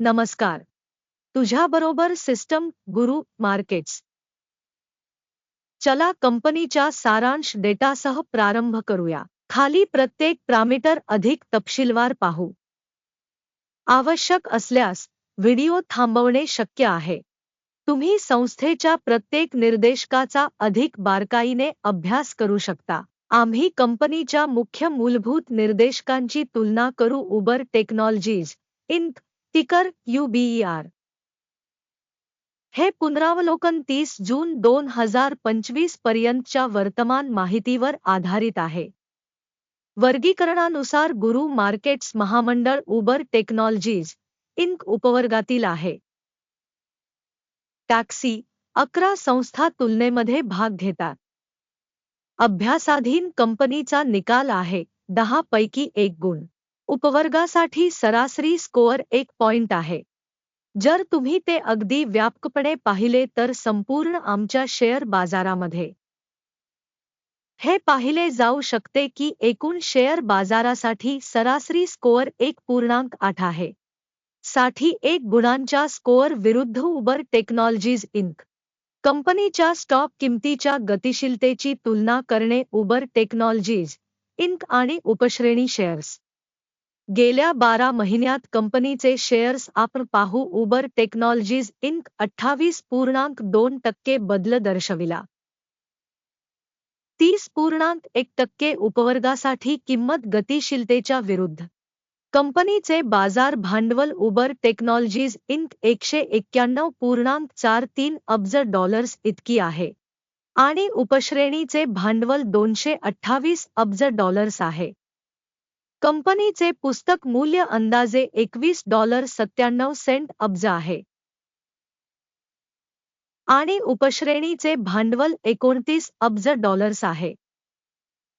नमस्कार. तुझ्याबरोबर सिस्टम गुरु मार्केट्स. चला कंपनीच्या सारांश डेटासह प्रारंभ करूया. खाली प्रत्येक प्रामीटर अधिक तपशीलवार पाहू. आवश्यक असल्यास व्हिडिओ थांबवणे शक्य आहे. तुम्ही संस्थेच्या प्रत्येक निर्देशकाचा अधिक बारकाईने अभ्यास करू शकता. आम्ही कंपनीच्या मुख्य मूलभूत निर्देशकांची तुलना करू उबर टेक्नॉलॉजीज इंक टिकर युबीईआर हे पुनरावलोकन तीस जून दोन हजार पंचवीस पर्यंतच्या वर्तमान माहितीवर आधारित आहे. वर्गीकरणानुसार गुरु मार्केट्स महामंडळ उबर टेक्नॉलॉजीज इंक उपवर्गातील आहे. टॅक्सी अकरा संस्था तुलनेमध्ये भाग घेतात. अभ्यासाधीन कंपनीचा निकाल आहे दहा पैकी एक गुण. उपवर्गासाठी सरासरी स्कोअर एक पॉइंट आहे. जर तुम्ही ते अगदी व्यापकपणे पाहिले तर संपूर्ण आमच्या शेअर बाजारामध्ये. हे पाहिले जाऊ शकते की एकूण शेअर बाजारासाठी सरासरी स्कोअर एक पूर्णांक आठ आहे. साठी एक गुणांच्या स्कोअर विरुद्ध उबर टेक्नॉलॉजीज इंक. कंपनीच्या स्टॉक किमतीच्या गतिशीलतेची तुलना करणे उबर टेक्नॉलॉजीज इंक आणि उपश्रेणी शेअर्स. गेल्या बारा महिन्यात कंपनीचे शेअर्स आपण पाहू उबर टेक्नॉलॉजीज इंक अठ्ठावीस पूर्णांक दोन टक्के बदल दर्शविला. तीस पूर्णांक एक टक्के उपवर्गासाठी किंमत गतिशीलतेच्या विरुद्ध. कंपनीचे बाजार भांडवल उबर टेक्नॉलॉजीज इंक एकशे एक्क्याण्णव पूर्णांक चार तीन अब्ज डॉलर्स इतकी आहे. आणि उपश्रेणीचे भांडवल दोनशे अठ्ठावीस अब्ज डॉलर्स आहे. कंपनीचे पुस्तक मूल्य अंदाजे एकवीस डॉलर सत्त्याण्णव सेंट अब्ज आहे. आणि उपश्रेणीचे भांडवल एकोणतीस अब्ज डॉलर्स आहे.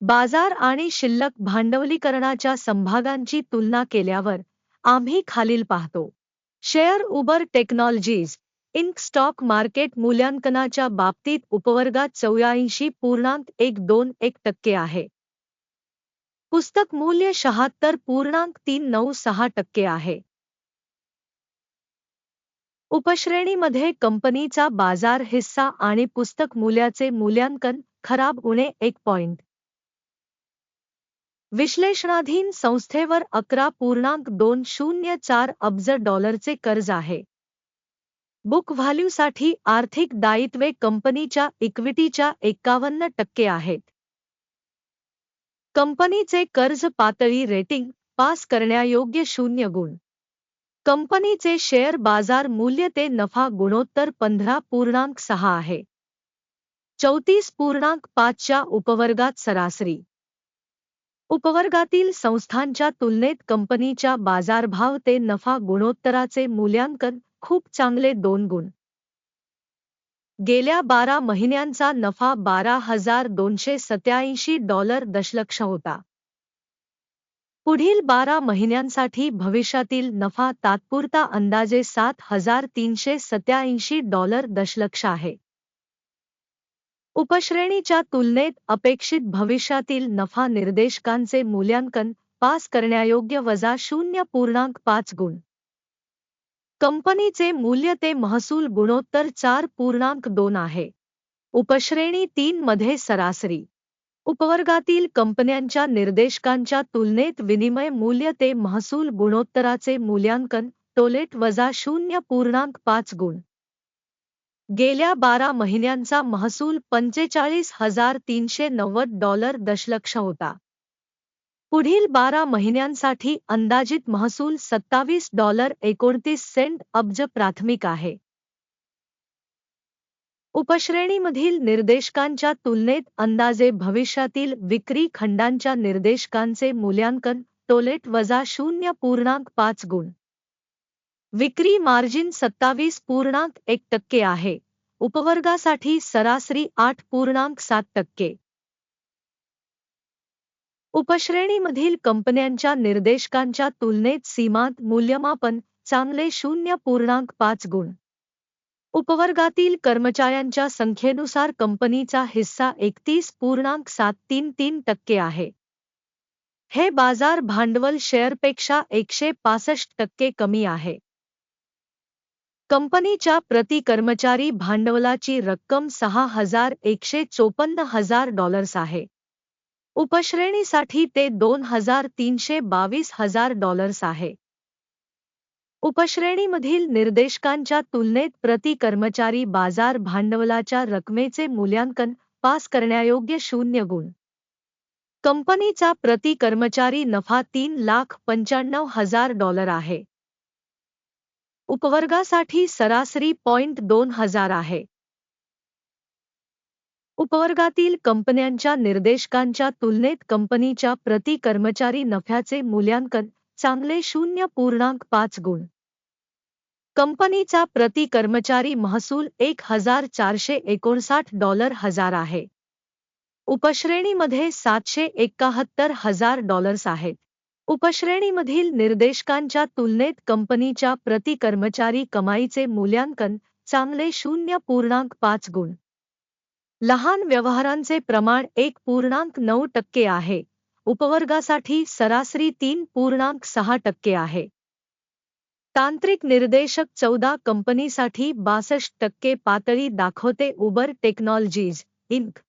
बाजार आणि शिल्लक भांडवलीकरणाच्या संभागांची तुलना केल्यावर आम्ही खालील पाहतो. Share Uber technologies inc stock market मूल्यांकनाच्या बाबतीत उपवर्गात चौऱ्याऐंशी पूर्णांक एक दोन एक टक्के आहे. पुस्तक मूल्य शहात्तर पूर्णांक तीन नऊ सहा टक्के आहे. उपश्रेणीमध्ये कंपनीचा बाजार हिस्सा आणि पुस्तक मूल्याचे मूल्यांकन खराब उणे एक पॉइंट. विश्लेषणाधीन संस्थेवर अकरा पूर्णांक दोन शून्य चार अब्ज डॉलरचे कर्ज आहे. बुक व्हॅल्यूसाठी आर्थिक दायित्वे कंपनीच्या इक्विटीच्या एक्कावन्न टक्के आहेत. कंपनीचे कर्ज पातळी रेटिंग पास करण्यायोग्य शून्य गुण. कंपनीचे शेअर बाजार मूल्य ते नफा गुणोत्तर पंधरा पूर्णांक सहा आहे. चौतीस पूर्णांक पाचच्या उपवर्गात सरासरी. उपवर्गातील संस्थांच्या तुलनेत कंपनीच्या बाजारभाव ते नफा गुणोत्तराचे मूल्यांकन खूप चांगले दोन गुण. गेल्या बारा महिन्यांचा नफा बारा हजार दोनशे सत्याऐंशी डॉलर दशलक्ष होता. पुढील बारा महिन्यांसाठी भविष्यातील नफा तात्पुरता अंदाजे सात हजार तीनशे सत्याऐंशी डॉलर दशलक्ष आहे. उपश्रेणीच्या तुलनेत अपेक्षित भविष्यातील नफा निर्देशकांचे मूल्यांकन पास करण्यायोग्य वजा शून्य पूर्णांक पाच गुण. कंपनीचे मूल्य ते महसूल गुणोत्तर चार पूर्णांक दोन आहे. उपश्रेणी तीन मध्ये सरासरी. उपवर्गातील कंपन्यांच्या निर्देशकांच्या तुलनेत विनिमय मूल्य ते महसूल गुणोत्तराचे मूल्यांकन टोलेट वजा शून्य पूर्णांक पाच गुण. गेल्या बारा महिन्यांचा महसूल पंचेचाळीस हजार तीनशे नव्वद डॉलर दशलक्ष होता. पुढील बारा महिन्यांसाठी अंदाजित महसूल सत्तावीस डॉलर एकोणतीस सेंट अब्ज प्राथमिक आहे. उपश्रेणीमधील निर्देशकांच्या तुलनेत अंदाजे भविष्यातील विक्री खंडांच्या निर्देशकांचे मूल्यांकन टोलेट वजा शून्य पूर्णांक पाच गुण. विक्री मार्जिन सत्तावीस पूर्णांक एक टक्के आहे. उपवर्गासाठी सरासरी आठ पूर्णांक सात टक्के. उपश्रेणीमधील कंपन्यांच्या निर्देशकांच्या तुलनेत सीमांत मूल्यमापन चांगले शून्य पूर्णांक पाच गुण. उपवर्गातील कर्मचाऱ्यांच्या संख्येनुसार कंपनीचा हिस्सा एकतीस पूर्णांक सात तीन तीन टक्के आहे. हे बाजार भांडवल शेअरपेक्षा एकशे पासष्ट टक्के कमी आहे. कंपनीच्या प्रति कर्मचारी भांडवलाची रक्कम सहा हजार एकशे चोपन्न हजार डॉलर्स आहे. उपश्रेणीसाठी ते दोन हजार तीनशे बावीस हजार डॉलर्स आहे. उपश्रेणीमधील निर्देशकांच्या तुलनेत प्रति कर्मचारी बाजार भांडवलाच्या रकमेचे मूल्यांकन पास करण्यायोग्य शून्य गुण. कंपनीचा प्रति कर्मचारी नफा तीन लाख पंच्याण्णव हजार डॉलर आहे. उपवर्गासाठी सरासरी पॉइंट दोन हजार आहे. उपवर्गातील कंपन्यांच्या निर्देशकांच्या तुलनेत कंपनीच्या प्रति कर्मचारी नफ्याचे मूल्यांकन चांगले शून्य पूर्णांक पाच गुण. कंपनीचा प्रति कर्मचारी महसूल एक हजार चारशे एकोणसाठ डॉलर हजार आहे. उपश्रेणीमध्ये सातशे एकाहत्तर हजार डॉलर्स आहेत. उपश्रेणीमधील निर्देशकांच्या तुलनेत कंपनीच्या प्रति कर्मचारी कमाईचे मूल्यांकन चांगले शून्य पूर्णांक पाच गुण. लहान व्यवहारांचे प्रमाण एक पूर्णांक नऊ टक्के आहे. उपवर्गासाठी सरासरी तीन पूर्णांक सहा टक्के आहे. तांत्रिक निर्देशक चौदा कंपनीसाठी बासष्ट टक्के पातळी दाखवते उबर टेक्नॉलॉजीज, इंक.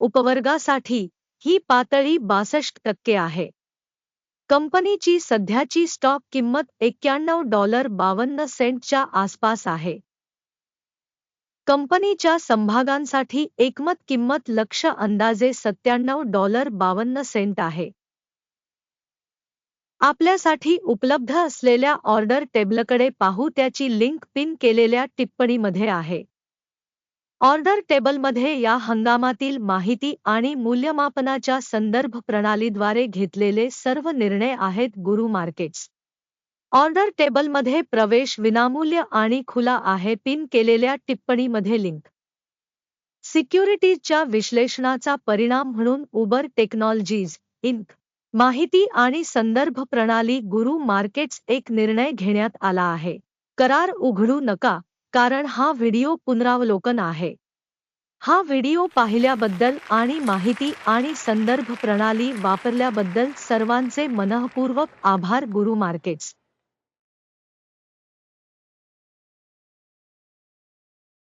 उपवर्गासाठी ही पातळी बासष्ट टक्के आहे. कंपनीची सध्याची स्टॉक किंमत एक्क्याण्णव डॉलर बावन्न सेंटच्या आसपास आहे. कंपनीच्या संभागांसाठी एकमत किंमत लक्ष अंदाजे सत्त्याण्णव डॉलर बावन्न सेंट आहे. आपल्यासाठी उपलब्ध असलेल्या ऑर्डर टेबलकडे पाहू त्याची लिंक पिन केलेल्या टिप्पणीमध्ये आहे. ऑर्डर टेबलमध्ये या हंगामातील माहिती आणि मूल्यमापनाच्या संदर्भ प्रणालीद्वारे घेतलेले सर्व निर्णय आहेत गुरु मार्केट्स. ऑर्डर टेबलमध्ये प्रवेश विनामूल्य आणि खुला आहे पिन केलेल्या टिप्पणीमध्ये लिंक. सिक्युरिटीजच्या विश्लेषणाचा परिणाम म्हणून उबर टेक्नॉलॉजीज इंक. माहिती आणि संदर्भ प्रणाली गुरु मार्केट्स एक निर्णय घेण्यात आला आहे. करार उघडू नका कारण हा व्हिडिओ पुनरावलोकन आहे. हा व्हिडिओ पाहिल्याबद्दल आणि माहिती आणि संदर्भ प्रणाली वापरल्याबद्दल सर्वांचे मनःपूर्वक आभार गुरु मार्केट्स.